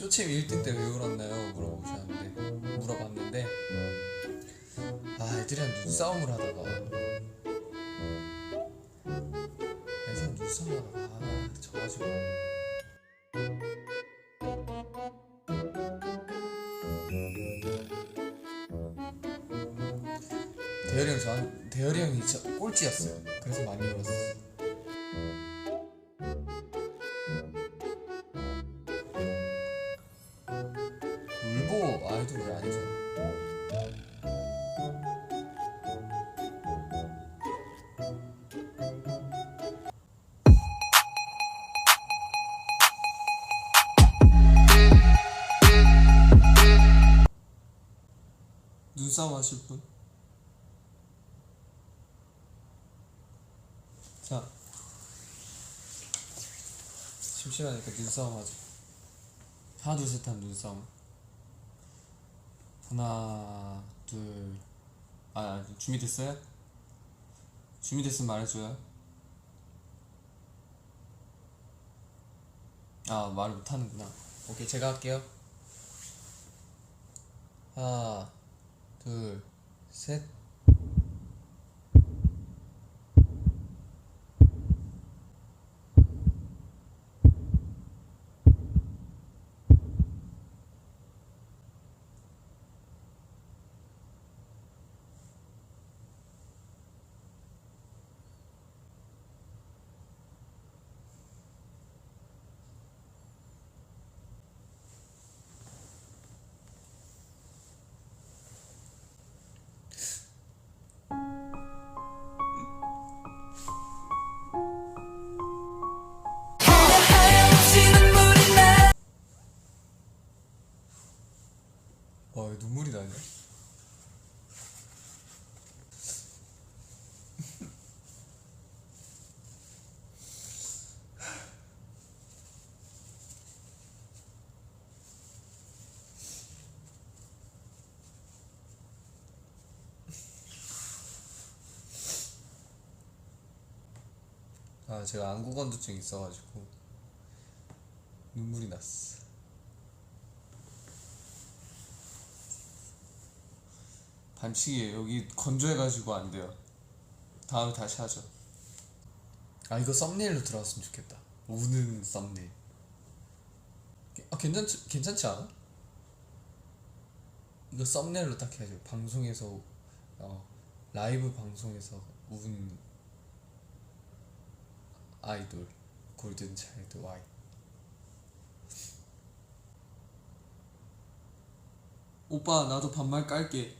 쇼챔 1등 때 왜 울었나요? 물어보셨는데 물어봤는데 아 애들이랑 눈싸움을 하다가 애들이랑 눈싸움을 하다가 아 져가지고. 대열이 형 저한 대열이 형이 저 꼴찌였어요. 그래서 많이 울었어 울 보 아이돌이 아니잖아 눈싸움 하실 분? 자. 심심하니까 눈싸움 하자. 하나 둘셋 하면 눈싸움 하나 둘. 아, 아 준비됐어요? 준비됐으면 말해줘요. 아 말을 못하는구나. 오케이 제가 할게요. 하나 둘셋 눈물이 나냐? 아, 제가 안구건조증 있어가지고 눈물이 났어. 반칙이에요. 여기 건조해가지고 안 돼요. 다음에 다시 하죠. 아 이거 썸네일로 들어왔으면 좋겠다. 우는 썸네일. 아 괜찮지 괜찮지 않아? 이거 썸네일로 딱 해야죠. 방송에서 어 라이브 방송에서 운 아이돌 골든 차일드 와이. 오빠 나도 반말 깔게.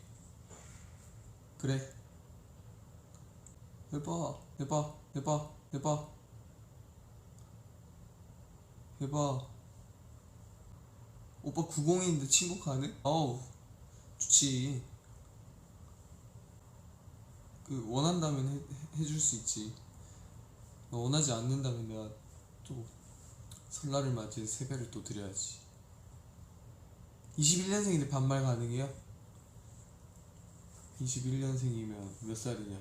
그래. 해봐, 해봐, 해봐, 해봐. 해봐. 오빠 90인데 친구 가능? 어우, 좋지. 그 원한다면 해, 해- 해줄 수 있지. 너 원하지 않는다면 내가 또 설날을 맞이해 세배를 또 드려야지. 21년생인데 반말 가능해요? 21년생이면 몇 살이냐?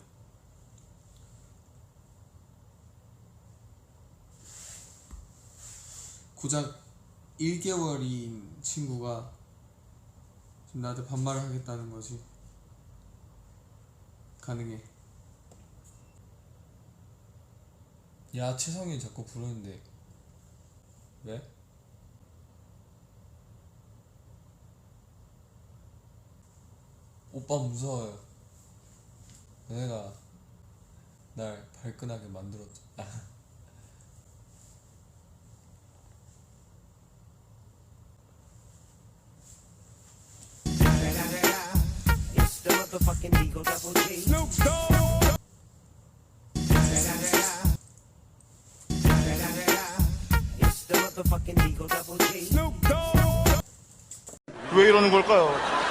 고작 1개월인 친구가 지금 나한테 반말을 하겠다는 거지. 가능해. 야, 최성윤 자꾸 부르는데. 왜? 오빠 무서워요. 내가 날 발끈하게. 아. Snoop 왜 이러는 걸까요?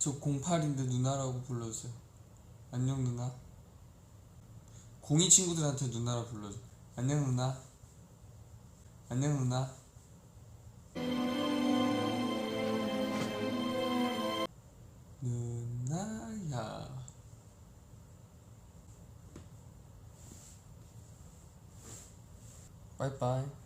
저 08인데 누나라고 불러주세요. 안녕 누나. 02 친구들한테 누나라고 불러줘. 안녕 누나. 안녕 누나. 누나야. 빠이빠이.